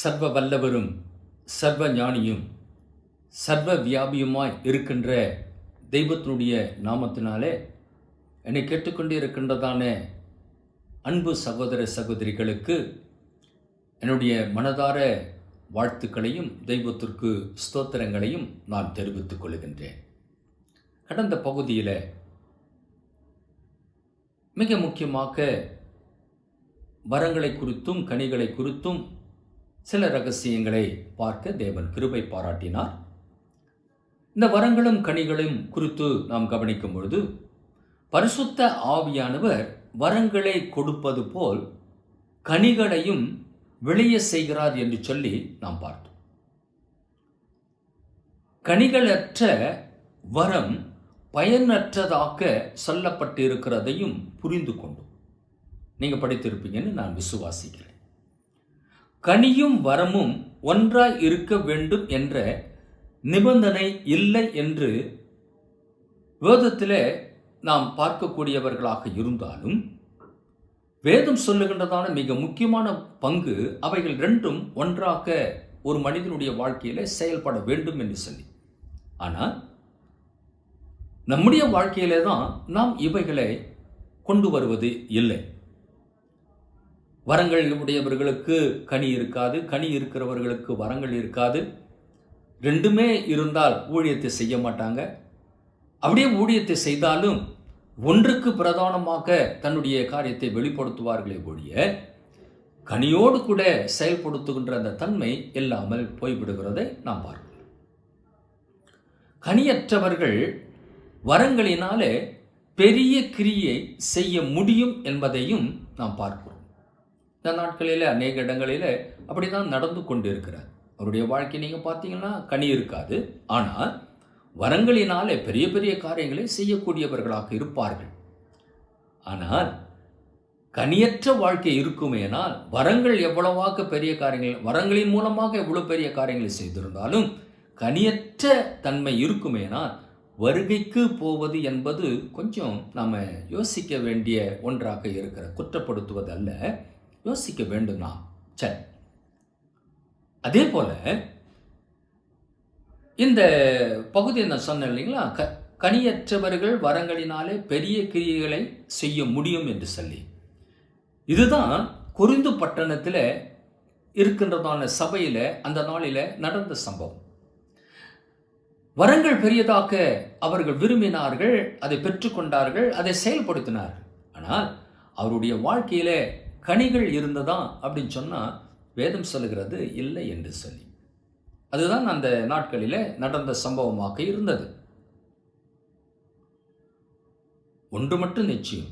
சர்வ வல்லவரும் சர்வ ஞானியும் சர்வ வியாபியுமாய் இருக்கின்ற தெய்வத்தினுடைய நாமத்தினாலே என்னை கேட்டுக்கொண்டு இருக்கின்றதான அன்பு சகோதர சகோதரிகளுக்கு என்னுடைய மனதார வாழ்த்துக்களையும் தெய்வத்திற்கு ஸ்தோத்திரங்களையும் நான் தெரிவித்துக் கொள்கின்றேன். கடந்த பகுதியில் மிக முக்கியமாக வரங்களை குறித்தும் கனிகளை குறித்தும் சில ரகசியங்களை பார்க்க தேவன் கிருபை பாராட்டினார். இந்த வரங்களும் கனிகளும் குறித்து நாம் கவனிக்கும் பொழுது பரிசுத்த ஆவியானவர் வரங்களை கொடுப்பது போல் கனிகளையும் விளைய செய்கிறார் என்று சொல்லி நாம் பார்த்தோம். கனிகளற்ற வரம் பயனற்றதாக சொல்லப்பட்டிருக்கிறதையும் புரிந்து கொண்டோம். நீங்கள் படித்திருப்பீங்கன்னு நான் விசுவாசிக்கிறேன். கனியும் வரமும் ஒன்றாய் இருக்க வேண்டும் என்ற நிபந்தனை இல்லை என்று வேதத்தில் நாம் பார்க்கக்கூடியவர்களாக இருந்தாலும் வேதம் சொல்லுகின்றதான மிக முக்கியமான பங்கு அவைகள் ரெண்டும் ஒன்றாக ஒரு மனிதனுடைய வாழ்க்கையில் செயல்பட வேண்டும் என்று சொல்லி. ஆனால் நம்முடைய வாழ்க்கையிலே தான் நாம் இவைகளை கொண்டு வருவது இல்லை. வரங்கள் உடையவர்களுக்கு கனி இருக்காது கனி இருக்கிறவர்களுக்கு வரங்கள் இருக்காது. ரெண்டுமே இருந்தால் ஊழியத்தை செய்ய மாட்டாங்க. அப்படியே ஊழியத்தை செய்தாலும் ஒன்றுக்கு பிரதானமாக தன்னுடைய காரியத்தை வெளிப்படுத்துவார்களே ஒழிய கனியோடு கூட செயல்படுத்துகின்ற அந்த தன்மை இல்லாமல் போய்விடுகிறதை நாம் பார்க்கிறோம். கனியற்றவர்கள் வரங்களினாலே பெரிய கிரியை செய்ய முடியும் என்பதையும் நாம் பார்க்கிறோம். இந்த நாட்களில் அநேக இடங்களில் அப்படி தான் நடந்து கொண்டு இருக்கிறார் அவருடைய வாழ்க்கை நீங்கள் பார்த்தீங்கன்னா கனி இருக்காது ஆனால் வரங்களினாலே பெரிய பெரிய காரியங்களை செய்யக்கூடியவர்களாக இருப்பார்கள். ஆனால் கனியற்ற வாழ்க்கை இருக்குமேனால் வரங்கள் எவ்வளவாக பெரிய காரியங்கள் வரங்களின் மூலமாக எவ்வளோ பெரிய காரியங்களை செய்திருந்தாலும் கனியற்ற தன்மை இருக்குமேனால் வருகைக்கு போவது என்பது கொஞ்சம் நாம் யோசிக்க வேண்டிய ஒன்றாக இருக்கிற குற்றப்படுத்துவதல்ல யோசிக்க வேண்டும்? நாம் சரி. அதே போல் இந்த பகுதியை நான் சொன்னேன் இல்லைங்களா? க கனியற்றவர்கள் வரங்களினாலே பெரிய கிரியைகளை செய்ய முடியும் என்று சொல்லி. இதுதான் குறிந்து பட்டணத்தில் இருக்கின்றதான சபையில் அந்த நாளில் நடந்த சம்பவம். வரங்கள் பெரியதாக அவர்கள் விரும்பினார்கள் அதை பெற்றுக்கொண்டார்கள் அதை செயல்படுத்தினார்கள். ஆனால் அவருடைய வாழ்க்கையில் கனிகள் இருந்ததா அப்படின்னு சொன்னால் வேதம் சொல்லுகிறது இல்லை என்று சொல்லி. அதுதான் அந்த நாட்களில் நடந்த சம்பவமாக இருந்தது. ஒன்று மட்டும் நிச்சயம்.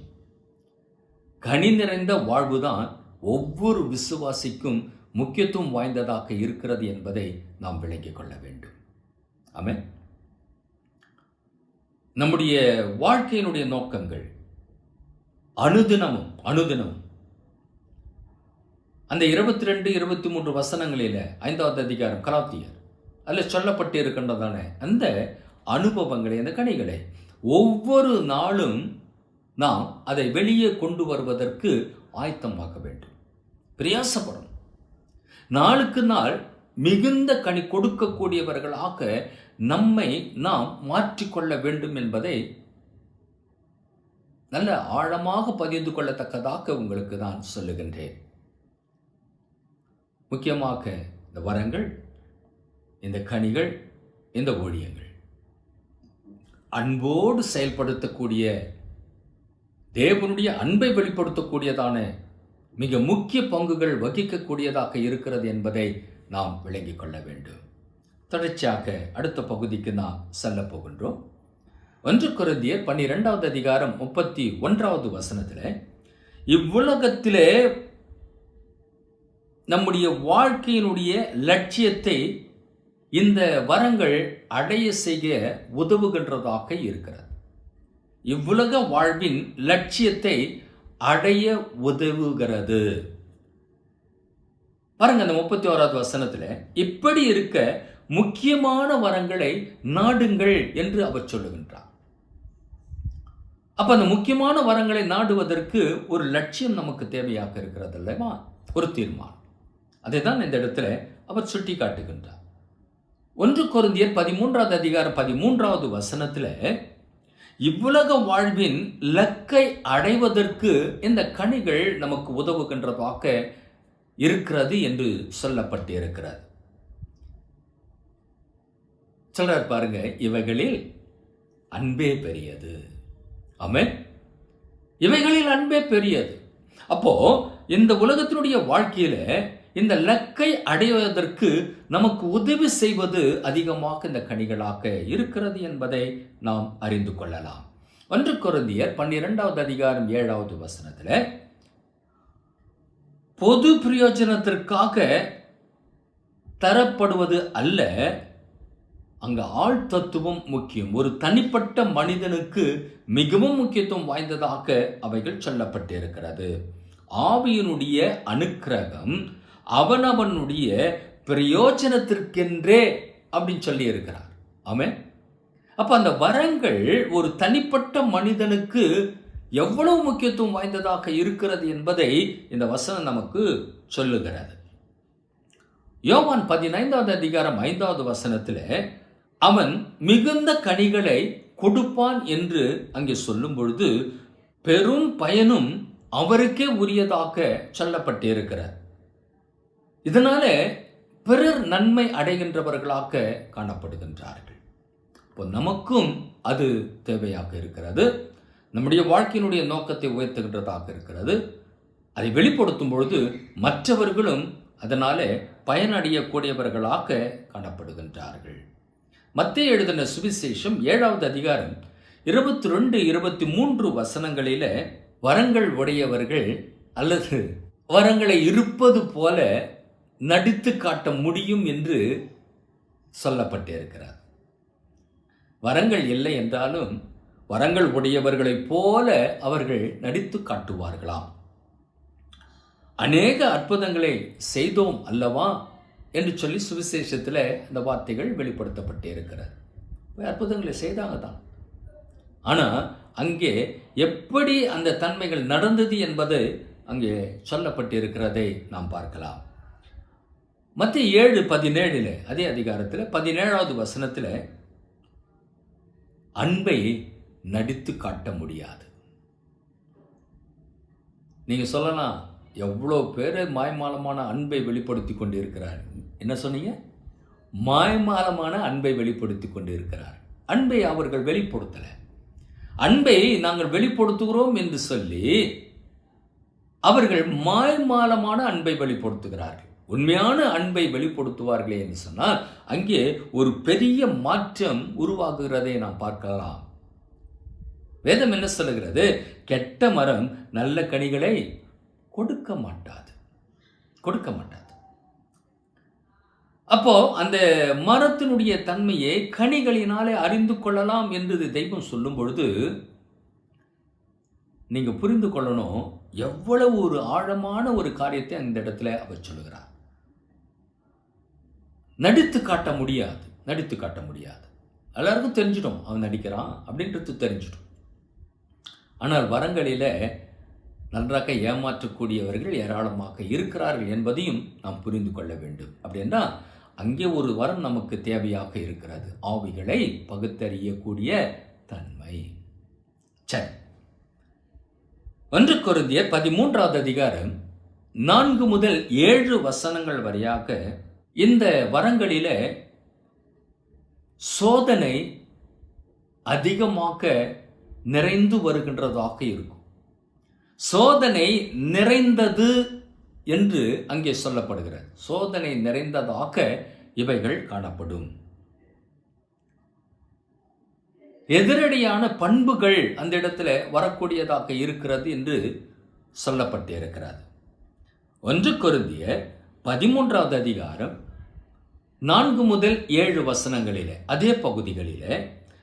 கனி நிறைந்த வாழ்வுதான் ஒவ்வொரு விசுவாசிக்கும் முக்கியத்துவம் வாய்ந்ததாக இருக்கிறது என்பதை நாம் விளங்கிக் கொள்ள வேண்டும். ஆமே நம்முடைய வாழ்க்கையினுடைய நோக்கங்கள் அனுதினமும் அனுதினமும் அந்த இருபத்தி ரெண்டு இருபத்தி மூன்று வசனங்களில் ஐந்தாவது அதிகாரம் கலாத்தியர். அதில் சொல்லப்பட்டு இருக்கின்றதான அந்த அனுபவங்களை அந்த கனிகளை ஒவ்வொரு நாளும் நாம் அதை வெளியே கொண்டு வருவதற்கு ஆயத்தமாக்க வேண்டும். பிரயாசப்படும் நாளுக்கு நாள் மிகுந்த கனி கொடுக்கக்கூடியவர்களாக நம்மை நாம் மாற்றிக்கொள்ள வேண்டும் என்பதை நல்ல ஆழமாக பதிந்து கொள்ளத்தக்கதாக உங்களுக்கு நான் சொல்லுகின்றேன். முக்கியமாக இந்த வரங்கள் இந்த கனிகள் இந்த ஊழியங்கள் அன்போடு செயல்படுத்தக்கூடிய தேவனுடைய அன்பை வெளிப்படுத்தக்கூடியதான மிக முக்கிய பங்குகள் வகிக்கக்கூடியதாக இருக்கிறது என்பதை நாம் விளங்கிக் கொள்ள வேண்டும். தொடர்ச்சியாக அடுத்த பகுதிக்கு நாம் செல்ல போகின்றோம். ஒன்று குருந்தியர் பன்னிரெண்டாவது அதிகாரம் முப்பத்தி ஒன்றாவது வசனத்தில் இவ்வுலகத்திலே நம்முடைய வாழ்க்கையினுடைய லட்சியத்தை இந்த வரங்கள் அடைய செய்ய உதவுகின்றதாக இருக்கிறது. இவ்வுலக வாழ்வின் லட்சியத்தை அடைய உதவுகிறது. பாருங்க அந்த முப்பத்தி ஓராவது வசனத்தில் இப்படி இருக்க முக்கியமான வரங்களை நாடுங்கள் என்று அவர் சொல்லுகின்றார். அப்ப அந்த முக்கியமான வரங்களை நாடுவதற்கு ஒரு லட்சியம் நமக்கு தேவையாக இருக்கிறது அல்லவா? ஒரு தீர்மானம். அதை தான் இந்த இடத்துல அவர் சுட்டி காட்டுகின்றார் ஒன்று குருந்தியர் பதிமூன்றாவது அதிகாரம் பதிமூன்றாவது வசனத்தில் இவ்வுலக வாழ்வின் லக்கை அடைவதற்கு இந்த கனிகள் நமக்கு உதவுகின்றதாக இருக்கிறது என்று சொல்லப்பட்டு இருக்கிறது சொல்றார் பாருங்க இவைகளில் அன்பே பெரியது. ஆமே இவைகளில் அன்பே பெரியது. அப்போ இந்த உலகத்தினுடைய வாழ்க்கையில இந்த லக்கை அடைவதற்கு நமக்கு உதவி செய்வது அதிகமாக இந்த கனிகளாக இருக்கிறது என்பதை நாம் அறிந்து கொள்ளலாம். ஒன்று குருந்தியர் பன்னிரெண்டாவது அதிகாரம் ஏழாவது வசனத்தில் பொது பிரயோஜனத்திற்காக தரப்படுவது அல்ல அங்கு ஆள் தத்துவம் முக்கியம். ஒரு தனிப்பட்ட மனிதனுக்கு மிகவும் முக்கியத்துவம் வாய்ந்ததாக அவைகள் சொல்லப்பட்டிருக்கிறது. ஆவியினுடைய அனுக்கிரகம் அவனவனுடைய பிரயோஜனத்திற்கென்றே அப்படின்னு சொல்லி இருக்கிறார் ஆமே அப்ப அந்த வரங்கள் ஒரு தனிப்பட்ட மனிதனுக்கு எவ்வளவு முக்கியத்துவம் வாய்ந்ததாக இருக்கிறது என்பதை இந்த வசனம் நமக்கு சொல்லுகிறது. யோவான் பதினைந்தாவது அதிகாரம் ஐந்தாவது வசனத்தில் அவன் மிகுந்த கனிகளை கொடுப்பான் என்று அங்கே சொல்லும் பொழுது பெரும் பயனும் அவருக்கே உரியதாக சொல்லப்பட்டிருக்கிறார் இதனால பிறர் நன்மை அடைகின்றவர்களாக காணப்படுகின்றார்கள். இப்போ நமக்கும் அது தேவையாக இருக்கிறது. நம்முடைய வாழ்க்கையினுடைய நோக்கத்தை உயர்த்துகின்றதாக இருக்கிறது. அதை வெளிப்படுத்தும் பொழுது மற்றவர்களும் அதனாலே பயனடையக்கூடியவர்களாக காணப்படுகின்றார்கள். மத்திய எழுதின சுவிசேஷம் ஏழாவது அதிகாரம் இருபத்தி ரெண்டு இருபத்தி மூன்று வசனங்களில வரங்கள் உடையவர்கள் அல்லது வரங்களை இருப்பது போல நடித்து காட்ட முடியும் என்று சொல்லப்பட்டிருக்கிறார். வரங்கள் இல்லை என்றாலும் வரங்கள் உடையவர்களைப் போல அவர்கள் நடித்து காட்டுவார்களாம். அநேக அற்புதங்களை செய்தோம் அல்லவா என்று சொல்லி சுவிசேஷத்தில் இந்த வார்த்தைகள் வெளிப்படுத்தப்பட்டு இருக்கிறது அற்புதங்களை செய்தாங்க தான். ஆனால் அங்கே எப்படி அந்த தன்மைகள் நடந்தது என்பது அங்கே சொல்லப்பட்டிருக்கிறதை நாம் பார்க்கலாம். மத்திய ஏழு பதினேழில் அதே அதிகாரத்தில் பதினேழாவது வசனத்தில் அன்பை நடித்து காட்ட முடியாது. நீங்கள் சொல்லலாம் எவ்வளோ பேர் மாய்மாலமான அன்பை வெளிப்படுத்தி கொண்டு இருக்கிறார் என்ன சொன்னீங்க? மாய்மாலமான அன்பை வெளிப்படுத்தி கொண்டு இருக்கிறார் அன்பை அவர்கள் வெளிப்படுத்தலை. அன்பை நாங்கள் வெளிப்படுத்துகிறோம் என்று சொல்லி அவர்கள் மாய்மாலமான அன்பை வெளிப்படுத்துகிறார்கள். உண்மையான அன்பை வெளிப்படுத்துவார்களே என்று சொன்னால் அங்கே ஒரு பெரிய மாற்றம் உருவாகுகிறதை நாம் பார்க்கலாம். வேதம் என்ன சொல்லுகிறது? கெட்ட மரம் நல்ல கனிகளை கொடுக்க மாட்டாது. கொடுக்க மாட்டாது. அப்போ அந்த மரத்தினுடைய தன்மையை கனிகளினாலே அறிந்து கொள்ளலாம் என்று தெய்வம் சொல்லும் பொழுது நீங்க புரிந்து கொள்ளணும் எவ்வளவு ஒரு ஆழமான ஒரு காரியத்தை அந்த இடத்துல அவர் சொல்கிறார் நடித்து காட்ட முடியாது. நடித்து காட்ட முடியாது. எல்லாருக்கும் தெரிஞ்சிடும். அவன் நடிக்கிறான் அப்படின்றது தெரிஞ்சிடும். ஆனால் வரங்களில் நன்றாக ஏமாற்றக்கூடியவர்கள் ஏராளமாக இருக்கிறார்கள் என்பதையும் நாம் புரிந்து கொள்ள வேண்டும். அப்படின்னா அங்கே ஒரு வரம் நமக்கு தேவையாக இருக்கிறது. ஆவிகளை பகுத்தறியக்கூடிய தன்மை. சரி. ஒன்று கொருந்திய பதிமூன்றாவது அதிகாரம் நான்கு முதல் ஏழு வசனங்கள் வரையாக இந்த வரங்களில் சோதனை அதிகமாக நிறைந்து வருகின்றதாக இருக்கும். சோதனை நிறைந்தது என்று அங்கே சொல்லப்படுகிறது. சோதனை நிறைந்ததாக இவைகள் காணப்படும். எதிரடியான பண்புகள் அந்த இடத்துல வரக்கூடியதாக இருக்கிறது என்று சொல்லப்பட்டிருக்கிறது. ஒன்று கொருந்திய பதிமூன்றாவது அதிகாரம் நான்கு முதல் ஏழு வசனங்களிலே அதே பகுதிகளிலே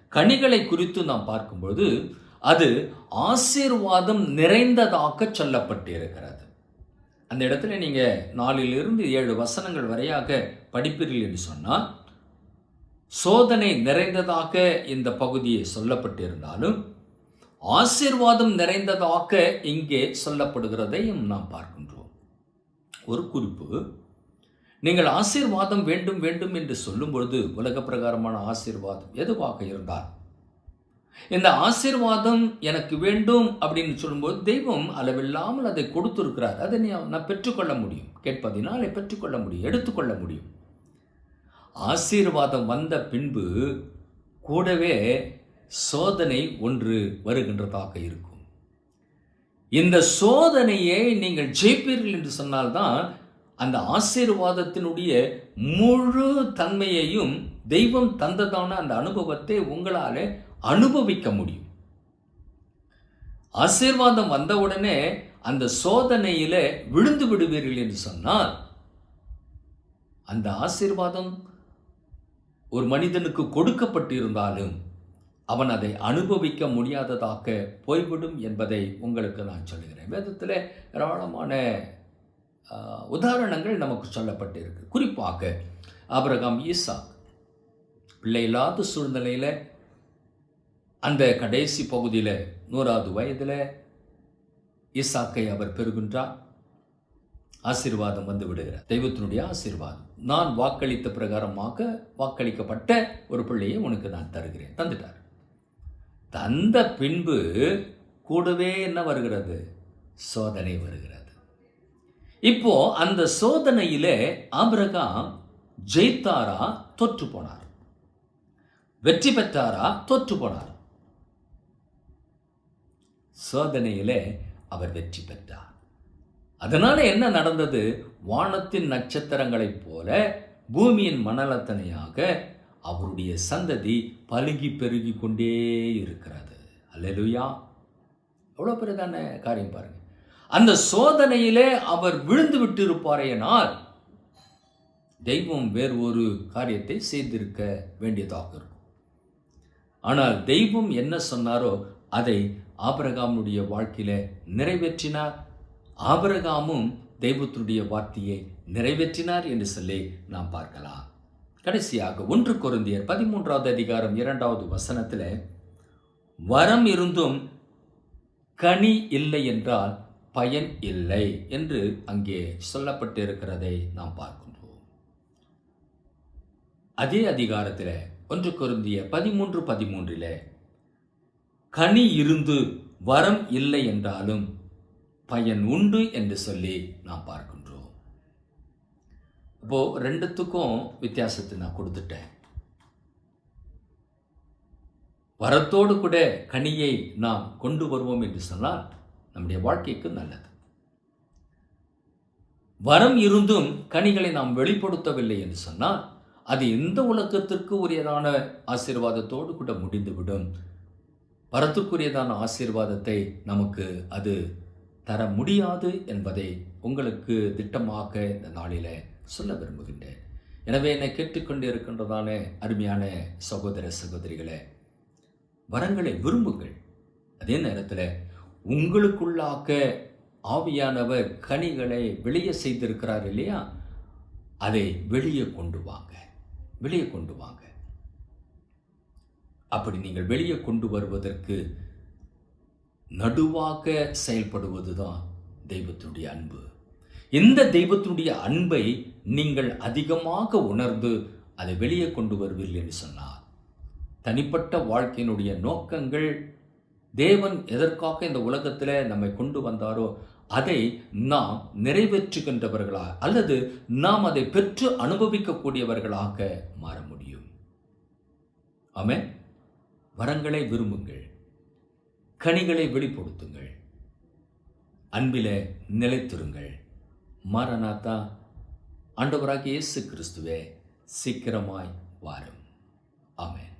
கனிகளை குறித்து நாம் பார்க்கும்போது அது ஆசீர்வாதம் நிறைந்ததாக சொல்லப்பட்டிருக்கிறது. அந்த இடத்துல நீங்கள் நாலிலிருந்து ஏழு வசனங்கள் வரையாக படிப்பீர்கள் என்று சொன்னால் சோதனை நிறைந்ததாக இந்த பகுதியை சொல்லப்பட்டிருந்தாலும் ஆசீர்வாதம் நிறைந்ததாக இங்கே சொல்லப்படுகிறதையும் நாம் பார்க்கின்றோம். ஒரு குறிப்பு நீங்கள் ஆசீர்வாதம் வேண்டும் வேண்டும் என்று சொல்லும் பொழுது உலக பிரகாரமான ஆசீர்வாதம் எதுவாக இருந்தால்? இந்த ஆசீர்வாதம் எனக்கு வேண்டும் அப்படின்னு சொல்லும்போது தெய்வம் அளவில்லாமல் அதை கொடுத்துருக்கிறார். அதை நீ நான் பெற்றுக்கொள்ள முடியும். கேட்பதினால் பெற்றுக்கொள்ள முடியும் எடுத்துக்கொள்ள முடியும். ஆசீர்வாதம் வந்த பின்பு கூடவே சோதனை ஒன்று வருகின்றதாக இருக்கும். இந்த சோதனையை நீங்கள் ஜெயிப்பீர்கள் என்று சொன்னால்தான் அந்த ஆசீர்வாதத்தினுடைய முழு தன்மையையும் தெய்வம் தந்ததான அந்த அனுபவத்தை உங்களால் அனுபவிக்க முடியும். ஆசீர்வாதம் வந்தவுடனே அந்த சோதனையில் விழுந்து விடுவீர்கள் என்று சொன்னால் அந்த ஆசீர்வாதம் ஒரு மனிதனுக்கு கொடுக்கப்பட்டிருந்தாலும் அவன் அதை அனுபவிக்க முடியாததாக போய்விடும் என்பதை உங்களுக்கு நான் சொல்லுகிறேன். வேதத்தில் ஏராளமான உதாரணங்கள் நமக்கு சொல்லப்பட்டிருக்கு. குறிப்பாக ஆபிரகாம் ஈசா பிள்ளை இல்லாத சூழ்நிலையில் அந்த கடைசி பகுதியில் நூறாவது வயதில் ஈசாக்கை அவர் பெறுகின்றார். ஆசீர்வாதம் வந்து விடுகிறார். தெய்வத்தினுடைய ஆசீர்வாதம். நான் வாக்களித்த பிரகாரமாக வாக்களிக்கப்பட்ட ஒரு பிள்ளையை உனக்கு நான் தருகிறேன். தந்துட்டார். தந்த பின்பு கூடவே என்ன வருகிறது? சோதனை வருகிறது. இப்போ அந்த சோதனையிலே ஆபிரகாம் ஜெயித்தாரா தோற்று போனார். வெற்றி பெற்றாரா தோற்று போனார். சோதனையிலே அவர் வெற்றி பெற்றார். அதனால என்ன நடந்தது? வானத்தின் நட்சத்திரங்களைப் போல பூமியின் மணலத்தனையாக அவருடைய சந்ததி பழுகி பெருகி கொண்டே இருக்கிறது. அல்லேலூயா. எவ்வளோ பெரிதான காரியம் பாருங்கள் அந்த சோதனையிலே அவர் விழுந்து விட்டிருப்பாரையனால் தெய்வம் வேறு ஒரு காரியத்தை செய்திருக்க வேண்டியதாக இருக்கும். ஆனால் தெய்வம் என்ன சொன்னாரோ அதை ஆபரகாமுடைய வாழ்க்கையில நிறைவேற்றினார். ஆபரகாமும் தெய்வத்தினுடைய வார்த்தையை நிறைவேற்றினார் என்று சொல்லி நாம் பார்க்கலாம். கடைசியாக ஒன்று குருந்தியர் பதிமூன்றாவது அதிகாரம் இரண்டாவது வசனத்தில் வரம் இருந்தும் கனி இல்லை என்றால் பயன் இல்லை என்று அங்கே சொல்லப்பட்டிருக்கிறதை நாம் பார்க்கின்றோம். அதே அதிகாரத்தில் ஒன்று கொருந்திய பதிமூன்று பதிமூன்றில் கனி இருந்து வரம் இல்லை என்றாலும் பயன் உண்டு என்று சொல்லி நாம் பார்க்கின்றோம். அப்போ ரெண்டுத்துக்கும் வித்தியாசத்தை நான் கொடுத்துட்டேன். வரத்தோடு கூட கனியை நாம் கொண்டு வருவோம் என்று சொன்னால் நம்முடைய வாழ்க்கைக்கு நல்லது. வரம் இருந்தும் கனிகளை நாம் வெளிப்படுத்தவில்லை என்று சொன்னால் அது எந்த உலகத்திற்கு உரியதான ஆசீர்வாதத்தோடு கூட முடிந்துவிடும். வரத்துக்குரியதான ஆசீர்வாதத்தை நமக்கு அது தர முடியாது என்பதை உங்களுக்கு திட்டமாக இந்த நாளில் சொல்ல விரும்புகின்றேன். எனவே என்னை கேட்டுக்கொண்டு இருக்கின்றதான அருமையான சகோதர சகோதரிகளை வரங்களை விரும்புங்கள். அதே நேரத்தில் உங்களுக்குள்ளாக ஆவியானவர் கனிகளை வெளியே செய்திருக்கிறார் இல்லையா? அதை வெளியே கொண்டு வாங்க. வெளியே கொண்டு வாங்க. அப்படி நீங்கள் வெளியே கொண்டு வருவதற்கு நடுவாக செயல்படுவதுதான் தெய்வத்தினுடைய அன்பு. இந்த தெய்வத்தினுடைய அன்பை நீங்கள் அதிகமாக உணர்ந்து அதை வெளியே கொண்டு வருவீர்கள் என்று சொன்னார் தனிப்பட்ட வாழ்க்கையினுடைய நோக்கங்கள் தேவன் எதற்காக இந்த உலகத்தில் நம்மை கொண்டு வந்தாரோ அதை நாம் நிறைவேற்றுகின்றவர்களா அல்லது நாம் அதை பெற்று அனுபவிக்கக்கூடியவர்களாக மாற முடியும். ஆமே வரங்களை விரும்புங்கள். கனிகளை வெளிப்படுத்துங்கள். அன்பிலே நிலைத்திருங்கள். மாரநாதா அண்டவராக இயேசு கிறிஸ்துவே சீக்கிரமாய் வாரும். ஆமென்.